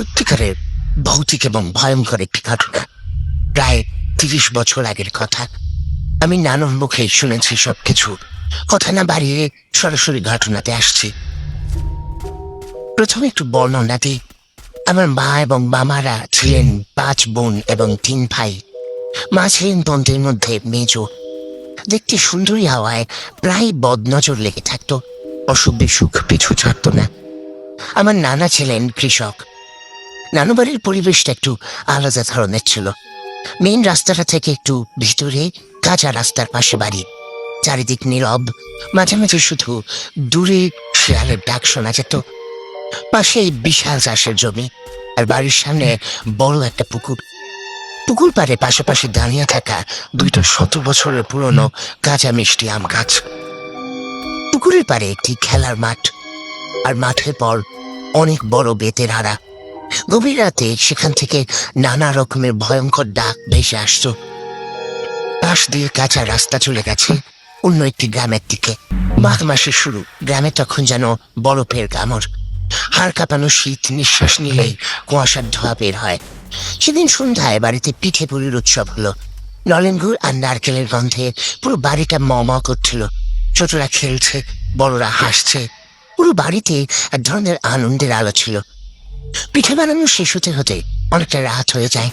সত্যিকারের ভৌতিক এবং ভয়ঙ্কর একটি ঘটনা। প্রায় তিরিশ বছর আগের কথা। আমি নানুর মুখে শুনেছি সব কিছু কথা না বাড়িয়ে সরাসরি ঘটনাতে আসছি। প্রথমে একটু বর্ণনা দিই। আমার মা এবং মামারা ছিলেন পাঁচ বোন এবং তিন ভাই। মা ছিলেন বোনদের মধ্যে মেজ। দেখতে সুন্দরী হওয়ায় প্রায় বদনজর লেগে থাকতো। অসুখ বিসুখ পিছু ছাড়তো না। আমার নানা ছিলেন কৃষক। নানু বাড়ির পরিবেশটা একটু আলাদা ধরনের ছিল। মেন রাস্তাটা থেকে একটু ভিতরে কাঁচা রাস্তার পাশে বাড়ি। চারিদিক নীরব, মাঝে মাঝে শুধু দূরে শেয়ালের ডাক শোনা যেত। পাশে বিশাল চাষের জমি, আর বাড়ির সামনে বড় একটা পুকুর। পুকুর পাড়ে পাশাপাশি দাঁড়িয়ে থাকা দুইটা শত বছরের পুরনো কাঁচা মিষ্টি আম গাছ। পুকুরের পাড়ে একটি খেলার মাঠ, আর মাঠের পর অনেক বড় বেতের হারা গভীর রাতে সেখান থেকে নানা রকমের ভয়ঙ্কর ডাক ভেসে আসতো। পাশ দিয়ে কাঁচা রাস্তা চলে গেছে, অন্য একটি গ্রামের দিকে। মাঘ মাসের শুরু, গ্রামে তখন যেন বরফের কামড়। হাড় কাঁপানো শীত নিঃশ্বাস নিলেই কুয়াশার ধোয়া বের হয়। সেদিন সন্ধ্যায় বাড়িতে পিঠে পুলির উৎসব হলো। নলেন গুড় আর নারকেলের গন্ধে পুরো বাড়িটা ম ম করছিল। ছোটরা খেলছে, বড়রা হাসছে। পুরো বাড়িতে এক ধরনের আনন্দের আলো ছিল। পিঠে বানানো শেষ হতে হতে অনেকটা রাত হয়ে যায়।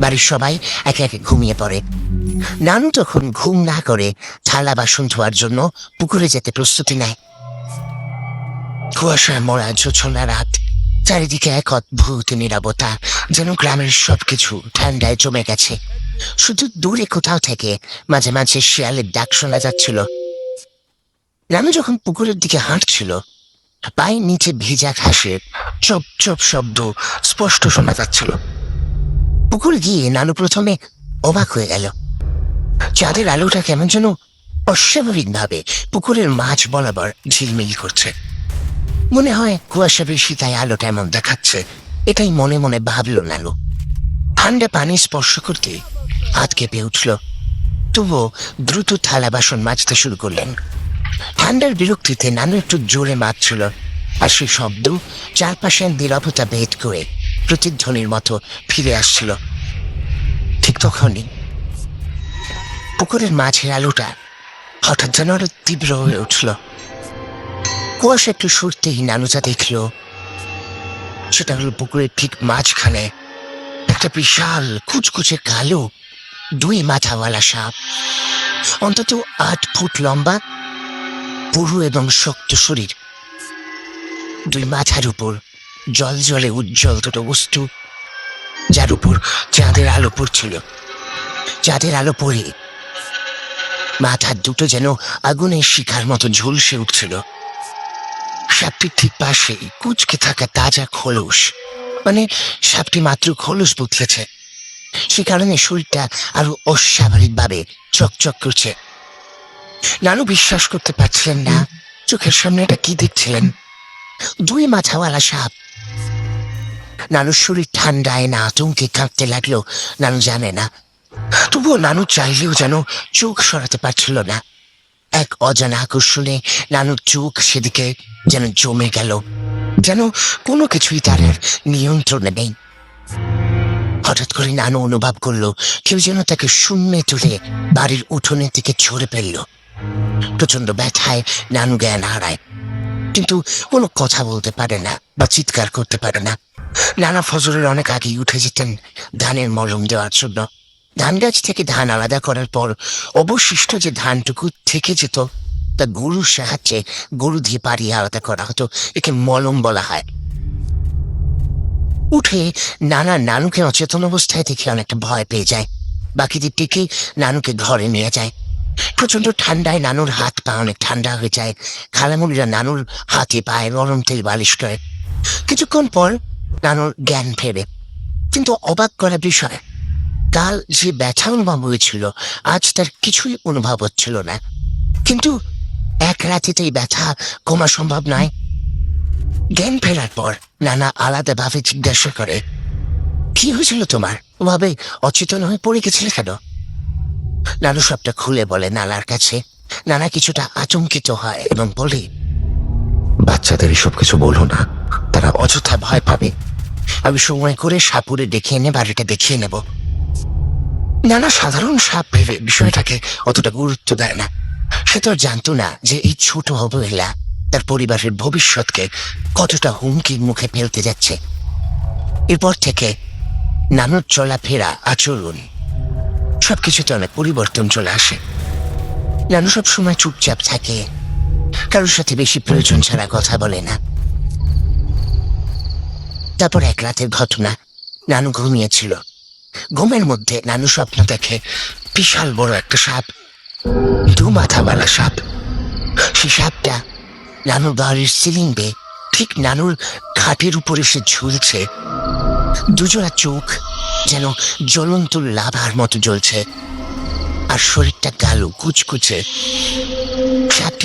বাড়ির সবাই একে একে ঘুমিয়ে পড়ে। নানু তখন ঘুম না করে থালা বাসন ধোয়ার জন্য পুকুরে যেতে প্রস্তুতি নেয়। কুয়াশায় মরা জোছনা রাত, চারিদিকে এক অদ্ভুত নিরাপত্তা যেন গ্রামের সবকিছু ঠান্ডায় জমে গেছে। শুধু দূরে কোথাও থেকে মাঝে মাঝে শিয়ালের ডাক শোনা যাচ্ছিল। নানু যখন পুকুরের দিকে হাঁটছিল পায়ের নিচে ভেজা ঘাসের চপ চপ শব্দ স্পষ্ট শোনা যাচ্ছিল। পুকুর গিয়ে নানু প্রথমে অবাক হয়ে গেল। চাঁদের আলোটা কেমন যেন অস্বাভাবিক ভাবে পুকুরের মাছ বরাবর ঝিলমিল করছে। মনে হয় কুয়াশা বেশি তাই আলোটা এমন দেখাচ্ছে, এটাই মনে মনে ভাবল নানু। ঠান্ডা পানি স্পর্শ করতে হাত কেঁপে উঠল। তবুও দ্রুত থালা বাসন মাজতে শুরু করলেন। ঠান্ডার বিরক্তিতে নানু একটু জোরে মারছিল। আর সেই শব্দ চারপাশের নিরবতা ভেদ করে প্রতিধ্বনির মতো ফিরে আসছিল। ঠিক তখনই পুকুরের মাঝের আলোটা হঠাৎ যেন আরও তীব্র হয়ে উঠল। কুয়াশা একটু সরতেই নানু যা দেখল, সেটা হলো পুকুরের ঠিক মাঝখানে একটা বিশাল কুচকুচে কালো দুই মাথাওয়ালা সাপ। অন্তত আট ফুট লম্বা পুরু এবং শক্ত শরীর। দুই মাথার উপর জল জলে উজ্জ্বল দুটো বস্তু, যার উপর চাঁদের আলো পড়ছিল। চাঁদের আলো পড়ে মাথার দুটো যেন আগুনের শিখার মতো ঝলসে উঠছিল। সাপটির ঠিক পাশে কুচকে থাকা তাজা খোলস মানে সাপটি মাত্র খোলস বুতলেছে সে কারণে শরীরটা আরও অস্বাভাবিক ভাবে চকচক করছে। নানু বিশ্বাস করতে পারছিলেন না। চোখের সামনে এটা কি দেখছিলেন? দুই মাথাওয়ালা সাপ। নানুর শরীর ঠান্ডায় না আতঙ্কে কাঁপতে লাগল। নানু জানে না। তবুও নানু চাইলেও যেন চোখ সরাতে পারছিল না। এক অজানা আকর্ষণে নানুর চোখ সেদিকে যেন জমে গেল। যেন কোনো কিছুই তার নিয়ন্ত্রণে নেই। হঠাৎ করে নানু অনুভব করল কেউ যেন তাকে শূন্যে তুলে বাড়ির উঠোনের দিকে ছড়ে ফেলল। প্রচণ্ড ব্যথায় নানু জ্ঞান হারায়। কিন্তু কোনো কথা বলতে পারে না বা চিৎকার করতে পারে না। নানা ফজরের অনেক আগেই উঠে যেতেন ধানের মলম দেওয়ার জন্য। ধান গাছ থেকে ধান আলাদা করার পর অবশিষ্ট যে ধানটুকু থেকে যেত, তা গরুর সাহায্যে গরু দিয়ে পাড়িয়ে আলাদা করা হতো, একে মলম বলা হয়। উঠে নানা নানুকে অচেতন অবস্থায় দেখে অনেকটা ভয় পেয়ে যায়। বাকিদের টিকে নানুকে ঘরে নিয়ে যায়। প্রচণ্ড ঠান্ডায় নানুর হাত পা অনেক ঠান্ডা হয়ে যায়। খালামুড়িরা নানুর হাতে পায়ে গরম তেল বালিশ করে। কিছুক্ষণ পর নানুর জ্ঞান ফেরে। কিন্তু অবাক করা বিষয়, কাল যে ব্যথা অনুভব হয়েছিল আজ তার কিছুই অনুভব হচ্ছিল না। কিন্তু এক রাতেতেই ব্যথা কমা সম্ভব নয়। জ্ঞান ফেরার পর নানা আলাদাভাবে জিজ্ঞাসা করে, কি হয়েছিল তোমার? ওভাবে অচেতন হয়ে পড়ে গেছিলে কেন? নানু সবটা খুলে বলে নানার কাছে। নানা কিছুটা আতঙ্কিত হয় এবং বলে, বাচ্চাদের এসব কিছু বলো না, তারা অযথা ভয় পাবে। আমি সময় করে সাপুরে ডেকে এনে বাড়িটা দেখিয়ে নেব। নানা সাধারণ সাপ ভেবে বিষয়টাকে অতটা গুরুত্ব দেয় না। সে তো জানতো না যে এই ছোট অবহেলা তার পরিবারের ভবিষ্যৎকে কতটা হুমকির মুখে ফেলতে যাচ্ছে। এরপর থেকে নানুর চলাফেরা আচরণ সবকিছুতে অনেক পরিবর্তন চলে আসে। নানু সব সময় চুপচাপ থাকে। কারোর সাথে বেশি প্রয়োজন ছাড়া কথা বলে না। তারপর এক রাতের ঘটনা, নানু ঘুমিয়েছিল। ঘুমের মধ্যে নানু স্বপ্ন দেখে, বিশাল বড় একটা সাপ, দু মাথা মাথাওয়ালা সাপ। সে সাপটা নানুর বাড়ির সিলিং বে ঠিক নানুর খাটের উপরে সে ঝুলছে। দুজোড়া চোখ যেন জ্বলন্ত লাভার মতো জ্বলছে। আর শরীরটা কালো কুচকুচে।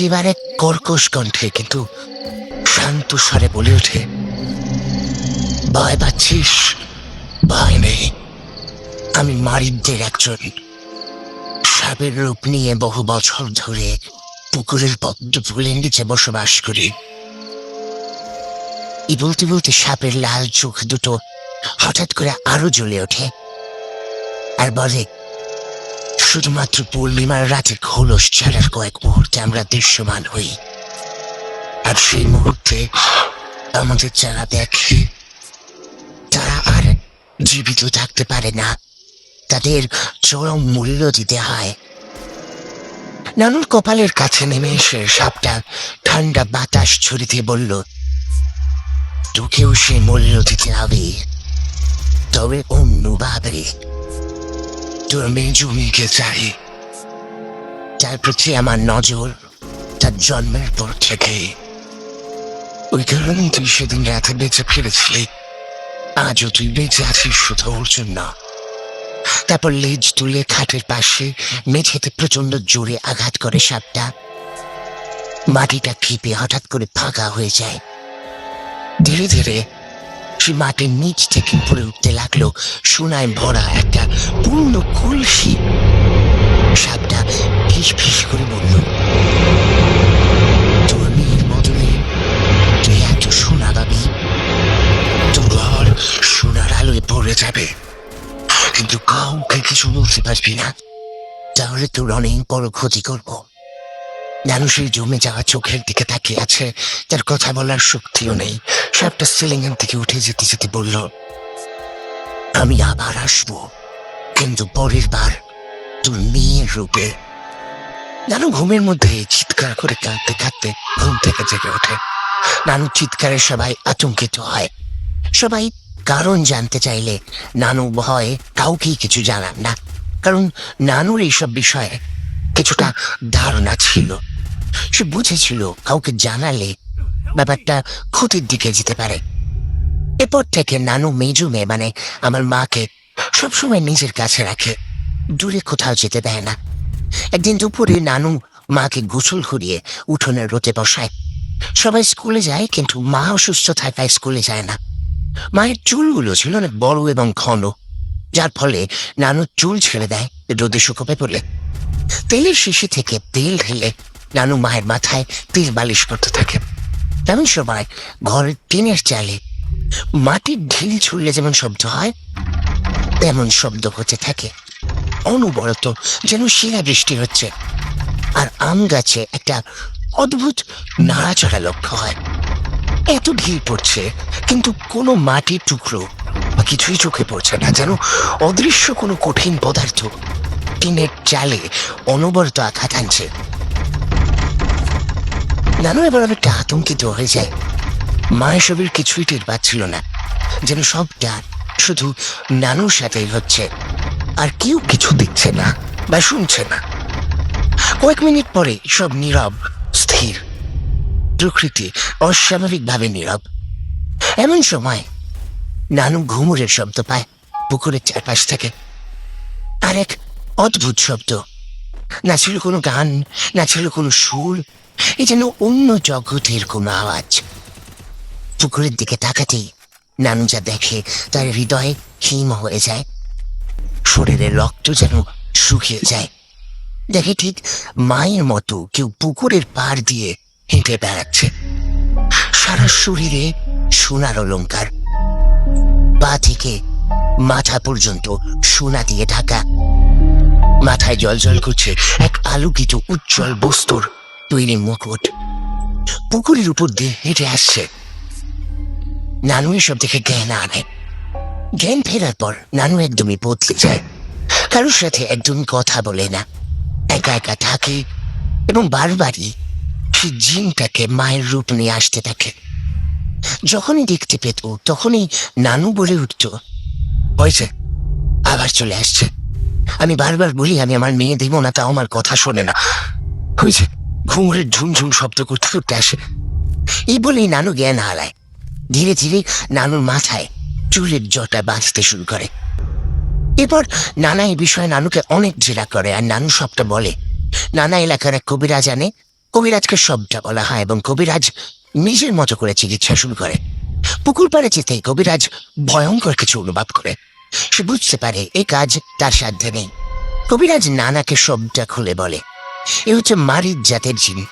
এবারে কর্কশ কণ্ঠে, কিন্তু শান্ত স্বরে বলে ওঠে, ভয় পাচ্ছিস? ভয় নেই। আমি মারিদদের একজন। সাপের রূপ নিয়ে বহু বছর ধরে পুকুরের পদ্ম ফুলের নিচে বসবাস করি। এই বলতে বলতে সাপের লাল চোখ দুটো হঠাৎ করে আরও জ্বলে ওঠে আর বলে, শুধুমাত্র পূর্ণিমার রাতে খোলস ছাড়ার কয়েক মুহূর্তে আমরা দৃশ্যমান হই। আর সেই মুহূর্তে আমাদের যারা দেখে, তারা আর জীবিত থাকতে পারে না। তাদের চরম মূল্য দিতে হয়। নানুর কপালের কাছে নেমে এসে সাপটা ঠান্ডা বাতাস ছড়িতে বলল, তোকেও সে মূল্য দিতে হবে। তবে অন্যভাবে তোর মেজুমিকে চাই তার প্রতি আমার নজর তার জন্মের পর থেকে ওই কারণেই তুই সেদিন রাতে বেঁচে ফিরেছিলি আজও তুই বেঁচে আছিস শুধু ওর জন্য তারপর লেজ তুলে খাটের পাশে মেঝেতে প্রচণ্ড জোরে আঘাত করে সাপটা মাটিটা কেঁপে হঠাৎ করে ফাঁকা হয়ে যায় ধীরে ধীরে সে মাটির নিচ থেকে উপরে উঠতে লাগল সোনায় ভরা একটা পূর্ণ কলসি। সাপটা ফিস ফিস করে বলল, তোর বদলে তুই সোনা সোনার আলোয় পড়ে যাবে। কিন্তু কাউকে কিছু বলতে পারবি না। তাহলে তোর অনেক বড় ক্ষতি করব। জানো সেই জমে যাওয়া চোখের দিকে তাকিয়ে আছে তার কথা বলার শক্তিও নেই। সাপটা সিলিং থেকে উঠে যেতে যেতে বলল, আমি আবার আসব। কিন্তু পরের বার তোর মেয়ের রূপে। নানু ঘুমের মধ্যে চিৎকার করে কাঁদতে কাঁদতে ঘুম থেকে জেগে ওঠে। নানু চিৎকারে সবাই আতঙ্কিত হয়। সবাই কারণ জানতে চাইলে নানু ভয়ে কাউকেই কিছু জানান না। কারণ নানুর এইসব বিষয়ে কিছুটা ধারণা ছিল। সে বুঝেছিল কাউকে জানালে ব্যাপারটা ক্ষতির দিকে যেতে পারে। এরপর থেকে নানু মেজু মেয়ে মানে আমার মাকে, সবসময় নিজের কাছে রাখে। দূরে কোথাও যেতে দেয় না। একদিন দুপুরে নানু মাকে গোসল করিয়ে উঠোনে রোতে বসায়। সবাই স্কুলে যায়, কিন্তু মা অসুস্থ থাকায় স্কুলে যায় না। মায়ের চুলগুলো ছিল অনেক বড় এবং ঘন। যার ফলে নানু চুল ছেড়ে দেয় রোদে শুকোবে পড়লে তেলের শিশি থেকে তেল ঢেলে নানু মায়ের মাথায় তেল বালিশ করতে থাকে। তেমন সময় ঘরের টিনের চালে মাটির ঢিল ছুড়লে যেমন শব্দ হয়, তেমন শব্দ হতে থাকে। অনবরত যেন শিলা বৃষ্টি হচ্ছে আর আম গাছে একটা অদ্ভুত নাড়াচড়া লক্ষ্য হয়। এত ঢিল পড়ছে, কিন্তু কোনো মাটির টুকরো বা কিছুই চোখে পড়ছে না, যেন অদৃশ্য কোনো কঠিন পদার্থ টিনের চালে অনবরত আঘাত আনছে। নানু এবার অনেকটা আতঙ্কিত হয়ে যায় মা এসবের কিছুই টের পাচ্ছিল না, যেন সবটা শুধু নানুর সাথেই হচ্ছে, আর কেউ কিছু দেখছে না বা শুনছে না। কয়েক মিনিট পরে সব নীরব, স্থির, প্রকৃতি অস্বাভাবিকভাবে নীরব। এমন সময় নানু ঘুমুরের শব্দ পায় পুকুরের চারপাশ থেকে। আর এক অদ্ভুত শব্দ, না ছিল কোনো গান, না ছিল কোনো সুর এ যেন অন্য জগতের কোনো আওয়াজ। পুকুরের দিকে তাকাতেই নানু যা দেখে তার হৃদয়ে হিম হয়ে যায়। শরীরের রক্ত যেন শুকিয়ে যায়। দেখে ঠিক মায়ের মতো কেউ পুকুরের পাড় দিয়ে হেঁটে বেড়াচ্ছে। সারা শরীরে সোনার অলঙ্কার। পা থেকে মাথা পর্যন্ত সোনা দিয়ে ঢাকা। মাথায় জল জল করছে এক আলোকিত উজ্জ্বল বস্তুর। তৈরি মুকুট। পুকুরের উপর দিয়ে হেঁটে আসছে। নানু এসব দেখে জ্ঞান আনে। জ্ঞান ফেরার পর নানু একদমই বদলে যায়। কারোর সাথে একদমই কথা বলে না। একা একা থাকে এবং বারবারই সে জিনটাকে মায়ের রূপ নিয়ে আসতে থাকে। যখনই দেখতে পেত, তখনই নানু বলে উঠত হয়েছে আবার চলে আসছে। আমি বারবার বলি, আমি আমার মেয়ে দেব না, তাও আমার কথা শোনে না। হয়েছে ঘুমুরের ঝুমঝুম শব্দ করতে করতে আসে। এই বলেই নানু জ্ঞান হারায়। ধীরে ধীরে নানুর মাথায় চুলের জটা বাঁচতে শুরু করে। এরপর নানা এই বিষয়ে নানুকে অনেক জেরা করে আর নানু সবটা বলে। নানা এলাকার এক কবিরাজ আনে কবিরাজকে সবটা বলা হয় এবং কবিরাজ নিজের মতো করে চিকিৎসা শুরু করে। পুকুর পাড়ে যেতেই কবিরাজ ভয়ঙ্কর কিছু অনুভব করে। সে বুঝতে পারে এই কাজ তার সাধ্যে নেই। কবিরাজ নানাকে সবটা খুলে বলে। এ হচ্ছে মারির জাতের জিন।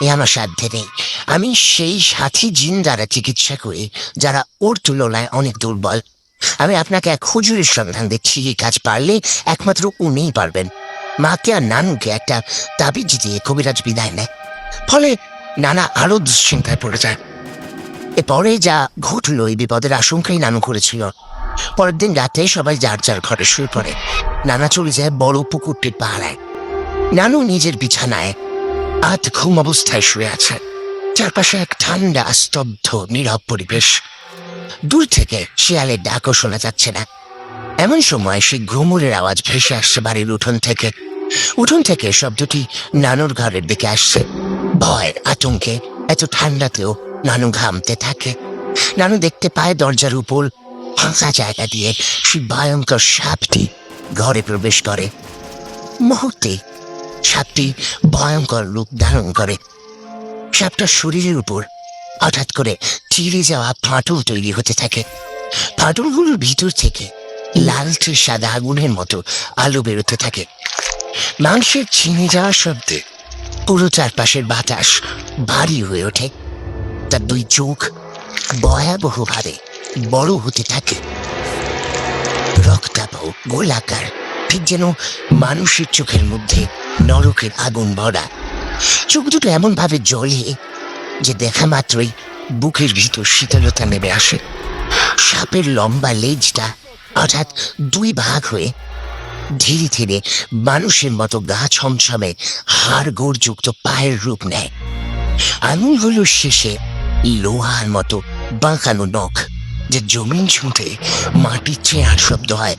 এ আমার সাধ্যে নেই। আমি সেই সাথী জিন দ্বারা চিকিৎসা করি, যারা ওর তুলনায় অনেক দুর্বল। আমি আপনাকে এক হুজুরের সন্ধান দিচ্ছি, এই কাজ পারলে একমাত্র উনিই পারবেন। মাকে আর নানুকে একটা তাবিজ দিয়ে কবিরাজ বিদায় নেয়। ফলে নানা আরও দুশ্চিন্তায় পড়ে যায়। এরপরে যা ঘটলো, এই বিপদের আশঙ্কাই নানু করেছিল। পরের দিন রাতে সবাই যার যার ঘরে শুয়ে পড়ে। নানা চলে যায় বড় পুকুরটির পাহাড়ায় নানু নিজের বিছানায় আধ ঘুম অবস্থায় শুয়ে আছে। চারপাশে এক ঠান্ডা, স্তব্ধ, নীরব পরিবেশ। দূর থেকে শিয়ালের ডাকও শোনা যাচ্ছে না। এমন সময় সেই ঘুমুরের আওয়াজ ভেসে আসছে বাড়ির উঠোন থেকে। উঠোন থেকে শব্দটি নানুর ঘরের দিকে আসছে। ভয় আতঙ্কে এত ঠান্ডাতেও নানু ঘামতে থাকে। নানু দেখতে পায় দরজার উপর ফাঁকা জায়গা দিয়ে সেই ভয়ঙ্কর সাপটি ঘরে প্রবেশ করে। মুহূর্তে সাপটি ভয়ঙ্কর রূপ ধারণ করে। সাপটার শরীরের উপর হঠাৎ করে চিরে যাওয়া ফাটল তৈরি হতে থাকে। ফাটলগুলোর ভিতর থেকে লালচে সাদা আগুনের মতো আলো বেরোতে থাকে। মাংসের ছিনে যাওয়া শব্দে পুরো চারপাশের বাতাস ভারী হয়ে ওঠে। তার দুই চোখ ভয়াবহভাবে বড় হতে থাকে। রক্তাভ গোলাকার ঠিক যেন মানুষের চোখের মধ্যে নরকের আগুন ভরা। চোখ দুটো এমন ভাবে জ্বলে যে দেখা মাত্রই বুকের ভিতর শীতলতা নেমে আসে। সাপের লম্বা লেজটা অর্থাৎ দুই ভাগ হয়ে ধীরে ধীরে মানুষের মতো গা ছমছমে হাড় গোড়যুক্ত পায়ের রূপ নেয়। আঙুলগুলোর শেষে লোহার মতো বাঁকানো নখ, যে জমিন ছুঁতে মাটির চেয়ার শব্দ হয়।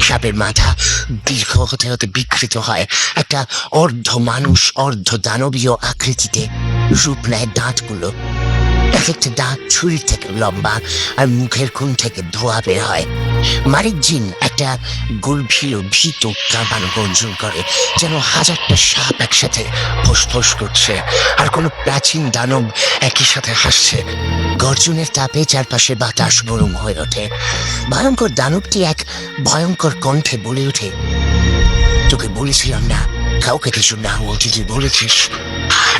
সাপের মাথা দীর্ঘ হতে হতে বিকৃত হয়। একটা অর্ধ মানুষ, অর্ধ দানবীয় আকৃতিতে রূপ নেয় দাঁতগুলো। এক একটা দাঁত ছুরির থেকে লম্বা আর মুখের খুন থেকে ধোয়া বের হয়। মারিক জিন একটা গর্ভীর ভীত কামান গঞ্জন করে, যেন হাজারটা সাপ একসাথে ফোসফোস করছে, আর কোনো প্রাচীন দানব একই সাথে হাসছে। গর্জনের তাপে চারপাশে বাতাস গরম হয়ে ওঠে। ভয়ঙ্কর দানবটি এক ভয়ঙ্কর কণ্ঠে বলে ওঠে, তোকে বলেছিলাম না, কাউকে কিছু না বলতে তুই বলেছিস।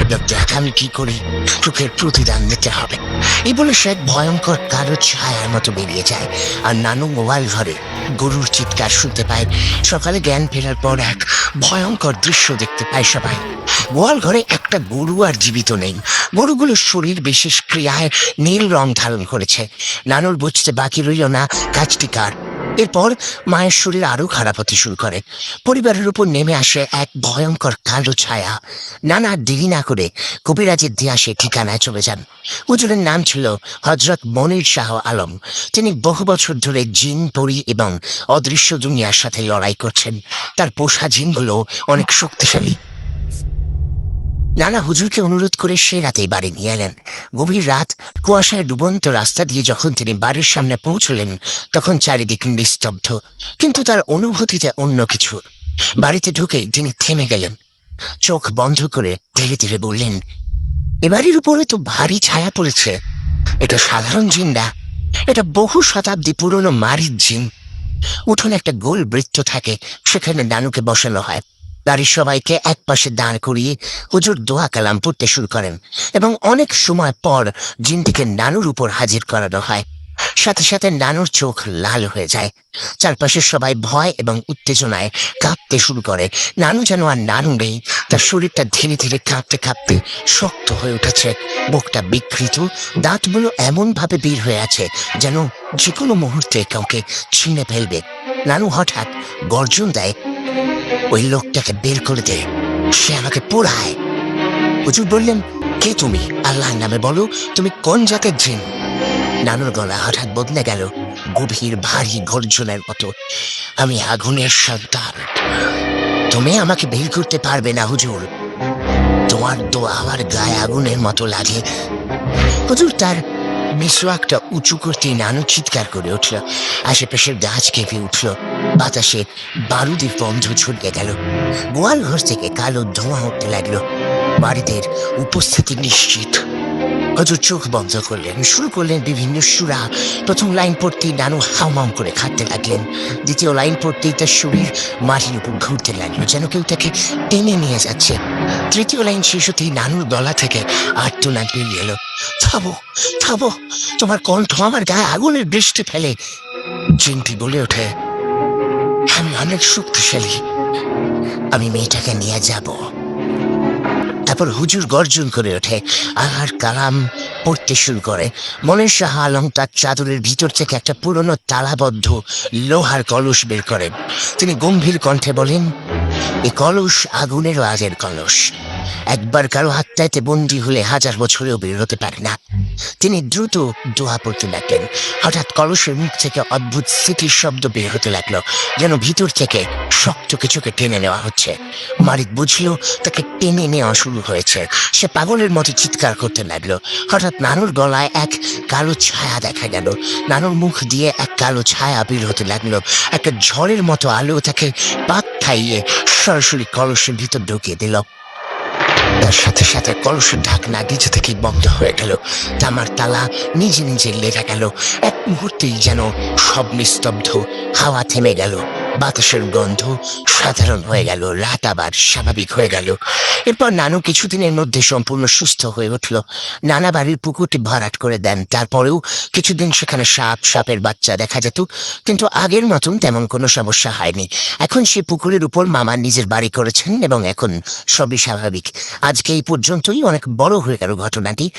দেখ আমি কি করি। চোখের প্রতিদান দিতে হবে। এই বলে সে এক ভয়ঙ্কর কালো ছায়ার মতো বেরিয়ে যায়। আর নানু মোবাইল ঘরে গরুর চিৎকার শুনতে পায়। সকালে জ্ঞান ফেরার পর এক ভয়ঙ্কর দৃশ্য দেখতে পায় সবাই। গোয়াল ঘরে একটা গরু আর জীবিত নেই। গরুগুলোর শরীর বিশেষ ক্রিয়ায় নীল রং ধারণ করেছে। নানুর বুঝতে বাকি রইল না কাজটি কার? এরপর মায়ের শরীর আরও খারাপ হতে শুরু করে। পরিবারের উপর নেমে আসে এক ভয়ঙ্কর কালো ছায়া। নানা দেরি না করে কবিরাজের দিয়াসে ঠিকানায় চলে যান। হুজুরের নাম ছিল হজরত মনির শাহ আলম। তিনি বহু বছর ধরে জিন, পরি এবং অদৃশ্য দুনিয়ার সাথে লড়াই করছেন। তার পোষা জিনগুলো অনেক শক্তিশালী। নানা হুজুরকে অনুরোধ করে সে রাতেই বাড়ি নিয়ে এলেন। গভীর রাত কুয়াশায় ডুবন্ত রাস্তা দিয়ে যখন তিনি বাড়ির সামনে পৌঁছলেন, তখন চারিদিক নিস্তব্ধ। কিন্তু তার অনুভূতিতে অন্য কিছু। বাড়িতে ঢুকে তিনি থেমে গেলেন। চোখ বন্ধ করে ধীরে ধীরে বললেন, এ বাড়ির উপরে তো ভারী ছায়া পড়েছে। এটা সাধারণ জিন না। এটা বহু শতাব্দী পুরনো মারির জিন। উঠোনে একটা গোল বৃত্ত থাকে, সেখানে নানুকে বসানো হয়। বাড়ির সবাইকে এক পাশে দাঁড় করিয়ে হুজুর দোয়া কালাম পড়তে শুরু করেন এবং অনেক সময় পর জিনটিকে নানুর উপর হাজির করানো হয়। সাথে সাথে নানুর চোখ লাল হয়ে যায়। চারপাশের সবাই ভয় এবং উত্তেজনায় কাঁপতে শুরু করে। নানু যেন আর নানু নেই, তার শরীরটা ধীরে ধীরে কাঁপতে কাঁপতে শক্ত হয়ে উঠেছে। বুকটা বিকৃত, দাঁতগুলো এমন ভাবে বের হয়ে আছে যেন যে কোনো মুহূর্তে কাউকে ছিঁড়ে ফেলবে। নানু হঠাৎ গর্জন দেয়, ওই লোকটাকে বের করে দে, সে আমাকে পোড়ায়। হুজুর বললেন, কে তুমি? আল্লাহর নামে বলো, তুমি কোন জাতের জিন? নানুর গলা হঠাৎ বদলে গেল। গভীর, ভারী গর্জনের মতো। আমি আগুনের সন্তান। তুমি আমাকে বের করতে পারবে না, হুজুর। তোমার তো আমার গায়ে আগুনের মতো লাগে। হুজুর, তার মিসওয়াকটা উঁচু করতেই নানু চিৎকার করে উঠল। আশেপাশের গাছ কেঁপে উঠল। বাতাসে বারুদের বন্ধ ছড়িয়ে গেল। গোয়াল ঘর থেকে কালো ধোঁয়া উঠতে লাগল। বাড়িদের উপস্থিতি নিশ্চিত। হজুর চোখ বন্ধ করলেন, শুরু করলেন বিভিন্ন সুরা। প্রথম লাইন পড়তেই নানু হাউমাউ করে খাটতে লাগলেন। দ্বিতীয় লাইন পড়তেই তার শরীর মাটির উপর ঘুরতে লাগল, যেন কেউ তাকে টেনে নিয়ে যাচ্ছে। তৃতীয় লাইন শেষ হতেই নানুর গলা থেকে আর্তনাদ বেরিয়ে এলো। থামো থামো, তোমার কণ্ঠ আমার গায়ে আগুনের বৃষ্টি ফেলে। চিন্তি বলে ওঠে, আমি অনেক শক্তিশালী। আমি মেয়েটাকে নিয়ে যাব। তারপর হুজুর গর্জন করে ওঠে। আর কালাম পড়তে শুরু করে। মনের শাহ আলম তার চাদরের ভিতর থেকে একটা পুরনো তালাবদ্ধ লোহার কলস বের করেন তিনি গম্ভীর কণ্ঠে বলেন, এ কলস আগুনের আগের কলস। একবার কারও হাতটাইতে বন্দি হলে হাজার বছরেও বের হতে পারে না। তিনি দ্রুত দোয়া পড়তে লাগলেন। হঠাৎ কলসের মুখ থেকে অদ্ভুত স্মৃতির শব্দ বের হতে লাগল, যেন ভিতর থেকে শক্ত কিছুকে টেনে নেওয়া হচ্ছে। মারিক বুঝলো, তাকে টেনে নেওয়া শুরু হয়েছে। সে পাগলের মতো চিৎকার করতে লাগল। হঠাৎ নানুর গলায় এক কালো ছায়া দেখা গেল। নানুর মুখ দিয়ে এক কালো ছায়া বের হতে লাগল। একটা ঝড়ের মতো আলো তাকে পাক খাইয়ে সরাসরি কলসের ভিতর ঢুকিয়ে দিল। তার সাথে সাথে কলসের ঢাকনা নিজে থেকেই বন্ধ হয়ে গেল। তামার তালা নিজে নিজে লেগে গেল। এক মুহূর্তেই যেন সব নিস্তব্ধ হাওয়া থেমে গেল। বাতাসের গন্ধ সাধারণ হয়ে গেল, রাত আবার স্বাভাবিক হয়ে গেল। এরপর নানু কিছুদিনের মধ্যে সম্পূর্ণ সুস্থ হয়ে উঠল। নানা বাড়ির পুকুরটি ভরাট করে দেন। তারপরেও কিছুদিন সেখানে সাপ, সাপের বাচ্চা দেখা যেত, কিন্তু আগের মতন তেমন কোনো সমস্যা হয়নি। এখন সে পুকুরের উপর মামা নিজের বাড়ি করেছেন এবং এখন সবই স্বাভাবিক। আজকে এই পর্যন্তই। অনেক বড় হয়ে গেল ঘটনাটি।